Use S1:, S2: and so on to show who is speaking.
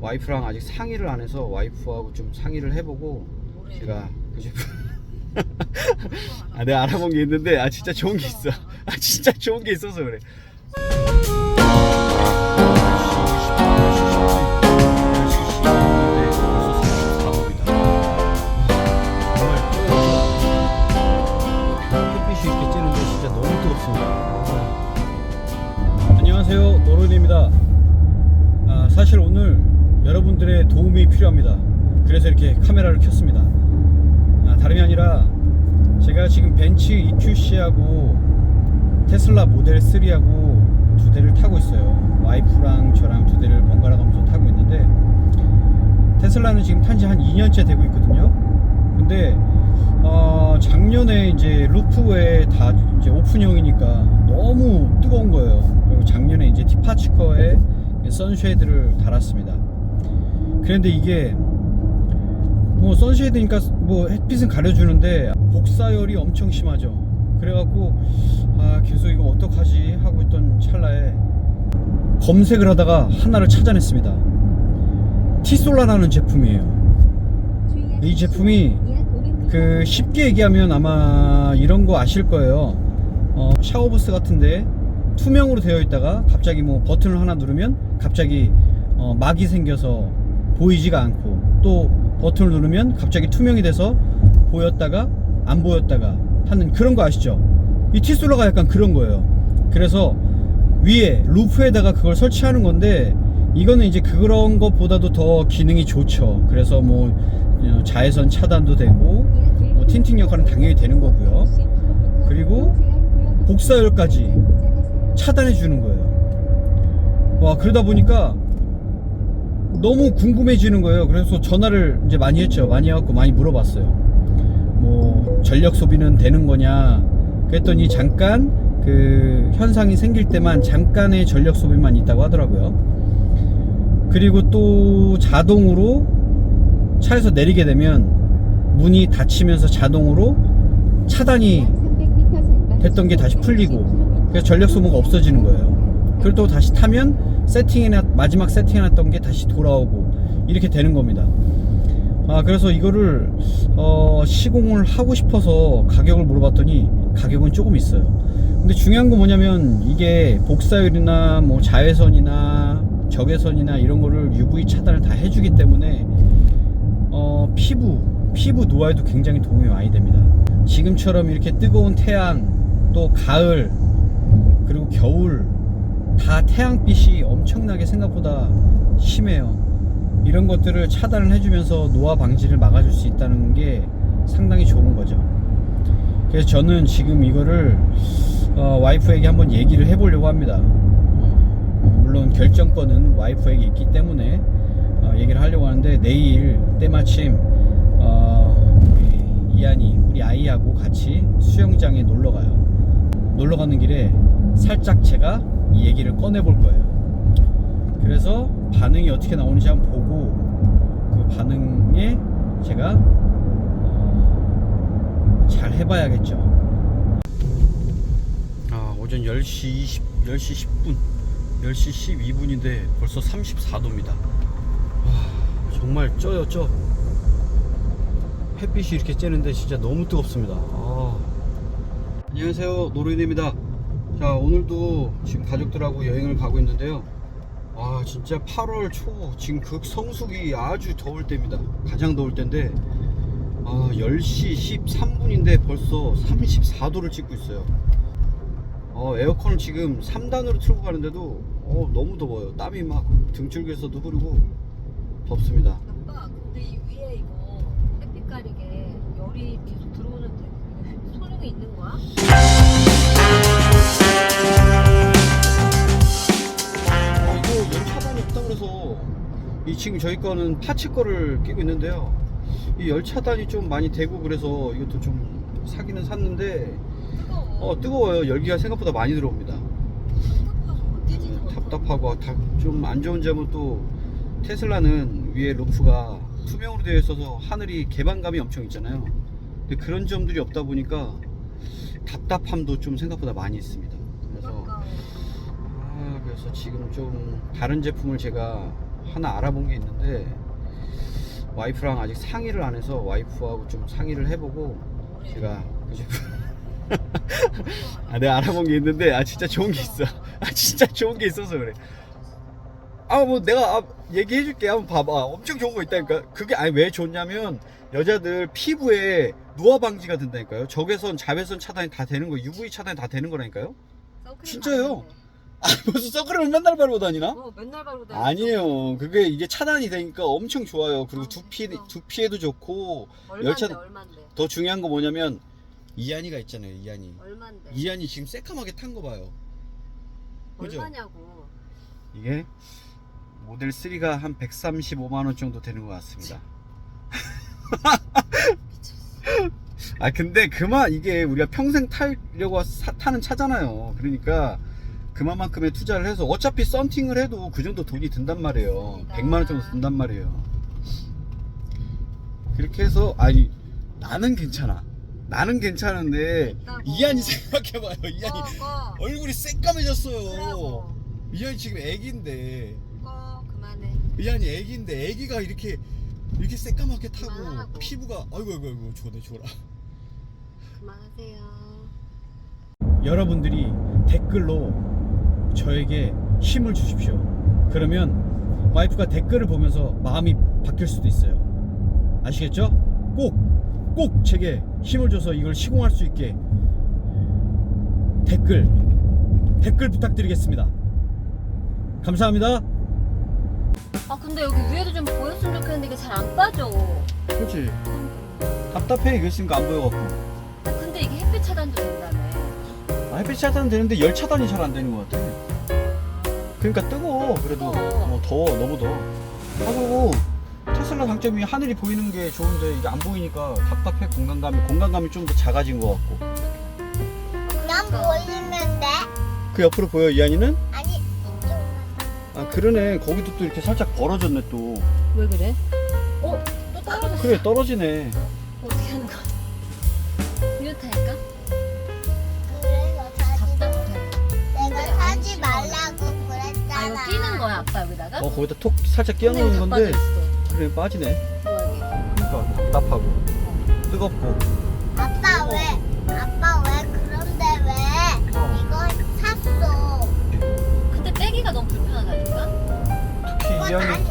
S1: 와이프랑 아직 상의를 안 해서 와이프하고 좀 상의를 해보고? 제가 그 제품 아 내가 알아본 게 있는데 아 진짜 좋은 게 있어 아 진짜 좋은 게 있어서 그래 여러분들의 도움이 필요합니다 그래서 이렇게 카메라를 켰습니다 아, 다름이 아니라 제가 지금 벤츠 EQC하고 테슬라 모델 3하고 두 대를 타고 있어요 와이프랑 저랑 두 대를 번갈아 가면서 타고 있는데 테슬라는 지금 탄 지 한 2년째 되고 있거든요 근데 어, 작년에 이제 루프에 다 이제 오픈형이니까 너무 뜨거운 거예요. 그리고 작년에 이제 티파치커에 선쉐이드를 달았습니다. 그런데 이게 뭐 선쉐이드니까 뭐 햇빛은 가려주는데 복사열이 엄청 심하죠. 그래갖고 아 계속 이거 어떡하지 하고 있던 찰나에 검색을 하다가 하나를 찾아냈습니다. 티솔라라는 제품이에요. 이 제품이 그 쉽게 얘기하면 아마 이런 거 아실 거예요. 어, 샤워부스 같은데 투명으로 되어 있다가 갑자기 뭐 버튼을 하나 누르면 갑자기 어, 막이 생겨서 보이지가 않고 또 버튼을 누르면 갑자기 투명이 돼서 보였다가 안 보였다가 하는 그런 거 아시죠? 이 티솔러가 약간 그런 거예요. 그래서 위에 루프에다가 그걸 설치하는 건데 이거는 이제 그런 것보다도 더 기능이 좋죠. 그래서 뭐 어, 자외선 차단도 되고 뭐 틴팅 역할은 당연히 되는 거고요. 그리고 복사열까지 차단해 주는 거예요. 와 그러다 보니까 너무 궁금해지는 거예요. 그래서 전화를 이제 많이 했죠. 많이 해갖고 많이 물어봤어요. 뭐 전력 소비는 되는 거냐? 그랬더니 잠깐 그 현상이 생길 때만 잠깐의 전력 소비만 있다고 하더라고요. 그리고 또 자동으로 차에서 내리게 되면 문이 닫히면서 자동으로 차단이
S2: 됐던 게 다시 풀리고
S1: 그래서 전력 소모가 없어지는 거예요. 그리고 또 다시 타면 세팅해놨 마지막 세팅해놨던 게 다시 돌아오고 이렇게 되는 겁니다. 아 그래서 이거를 어, 시공을 하고 싶어서 가격을 물어봤더니 가격은 조금 있어요. 근데 중요한 건 뭐냐면 이게 복사율이나 뭐 자외선이나 적외선이나 이런 거를 UV 차단을 다 해주기 때문에 어, 피부 피부 노화에도 굉장히 도움이 많이 됩니다. 지금처럼 이렇게 뜨거운 태양 또 가을 그리고 겨울 다 태양빛이 엄청나게 생각보다 심해요. 이런 것들을 차단을 해주면서 노화 방지를 막아줄 수 있다는 게 상당히 좋은 거죠. 그래서 저는 지금 이거를 어, 와이프에게 한번 얘기를 해보려고 합니다. 어, 물론 결정권은 와이프에게 있기 때문에 어, 얘기를 하려고 하는데 내일 때마침 어, 우리 이한이 우리 아이하고 같이 수영장에 놀러 가요. 놀러 가는 길에 살짝 제가 이 얘기를 꺼내 볼 거예요. 그래서 반응이 어떻게 나오는지 한번 보고 그 반응에 제가 어, 잘 해봐야겠죠. 아, 오전 10시 20, 10시 10분, 10시 12분인데 벌써 34도입니다. 정말 쪄요, 쪄. 햇빛이 이렇게 쬐는데 진짜 너무 뜨겁습니다. 아. 안녕하세요, 노루인입니다. 자, 오늘도 지금 가족들하고 여행을 가고 있는데요. 아, 진짜 8월 초, 지금 극성수기 아주 더울 때입니다. 가장 더울 때인데, 아, 10시 13분인데 벌써 34도를 찍고 있어요. 어, 에어컨을 지금 3단으로 틀고 가는데도 어, 너무 더워요. 땀이 막 등줄기에서도 흐르고 덥습니다.
S3: 아빠 근데 이 위에 이거 햇빛 가리게 열이 계속 들어오는데 소용이 있는 거야?
S1: 그래서 이 지금 저희 거는 파츠 거를 끼고 있는데요. 이 열 차단이 좀 많이 되고 그래서 이것도 좀 사기는 샀는데
S3: 뜨거워.
S1: 어 뜨거워요. 열기가 생각보다 많이 들어옵니다.
S3: 답답하고 떼지는 거.
S1: 답답하고 좀안 좋은 점은 또 테슬라는 위에 루프가 투명으로 되어 있어서 하늘이 개방감이 엄청 있잖아요. 근데 그런 점들이 없다 보니까 답답함도 좀 생각보다 많이 있습니다. 그래서.
S3: 아,
S1: 지금 좀 다른 제품을 제가 하나 알아본 게 있는데 와이프랑 아직 상의를 안 해서 와이프하고 좀 상의를 해보고 제가 그 제품 아 내가 알아본 게 있는데 아 진짜 좋은 게 있어. 아 진짜 좋은 게 있어서 그래. 아 뭐 내가 아, 얘기해 줄게. 한번 봐봐. 엄청 좋은 거 있다니까. 그게 아니 왜 좋냐면 여자들 피부에 노화 방지가 된다니까요. 적외선 자외선 차단이 다 되는 거 UV 차단이 다 되는 거라니까요. 진짜요? 아 무슨 선크림을 맨날 바르고 다니나?
S3: 어 맨날 바르고 다니는
S1: 아니에요. 그게 이게 차단이 되니까 엄청 좋아요. 그리고
S3: 아,
S1: 두피
S3: 진짜?
S1: 두피에도 좋고
S3: 얼마인데
S1: 열차-
S3: 얼마인데
S1: 더 중요한 거 뭐냐면 이한이가 있잖아요. 이한이.
S3: 얼마인데
S1: 이한이 지금 새까맣게 탄 거 봐요. 그죠?
S3: 얼마냐고
S1: 이게 모델 3가 한 135만 원 정도 되는 것 같습니다. 아 근데 그만 이게 우리가 평생 타려고 사- 타는 차잖아요. 그러니까 그만큼의 투자를 해서 어차피 썬팅을 해도 그 정도 돈이 든단 말이에요. 100만 원 정도 든단 말이에요. 그렇게 해서 아니 나는 괜찮아. 나는 괜찮은데
S3: 있다고.
S1: 이한이 생각해봐요. 이한이
S3: 꺼 꺼.
S1: 얼굴이 새까매졌어요.
S3: 그러고
S1: 이한이 지금 애기인데
S3: 꺼 그만해
S1: 이한이 애기인데 애기가 이렇게 이렇게 새까맣게 타고
S3: 그만하라고.
S1: 피부가 아이고 아이고 아이고 좋네 좋아.
S3: 그만하세요
S1: 여러분들이 댓글로 저에게 힘을 주십시오. 그러면 와이프가 댓글을 보면서 마음이 바뀔 수도 있어요. 아시겠죠? 꼭, 꼭 제게 힘을 줘서 이걸 시공할 수 있게 댓글, 댓글 부탁드리겠습니다. 감사합니다.
S3: 아 근데 여기 위에도 좀 보였으면 좋겠는데 이게 잘 안 빠져
S1: 그렇지. 답답해 이거 있으니까 안 보여갖고.
S3: 아, 근데 이게 햇빛 차단도
S1: 햇빛 차단은 되는데 열 차단이 잘 안 되는 것 같아. 그러니까 뜨거워 그래도
S3: 뜨거워.
S1: 어, 더워 너무 더워 하고 테슬라 장점이 하늘이 보이는 게 좋은데 이게 안 보이니까 답답해 공간감이 공간감이 좀 더 작아진 것 같고
S4: 난 보이는데
S1: 그 옆으로 보여 이한이는?
S4: 아니 이쪽만
S1: 아 그러네 거기도 또 이렇게 살짝 벌어졌네 또
S3: 왜 그래? 어? 또 떨어졌어
S1: 그래 떨어지네
S3: 어떻게 하는 거야? 이렇게 할까? 아빠 여기다가?
S1: 어 거기다 톡 살짝 끼워
S3: 근데 이거
S1: 넣는
S3: 다
S1: 건데 그래 빠지네.
S3: 뭐하게
S1: 그러니까 답답하고. 뜨겁고.
S4: 아빠 왜 아빠 왜 그런데 왜
S1: 어.
S4: 이걸 샀어?
S3: 근데 빼기가 너무 불편하다니까?
S1: 특히
S4: 이거
S1: 이한이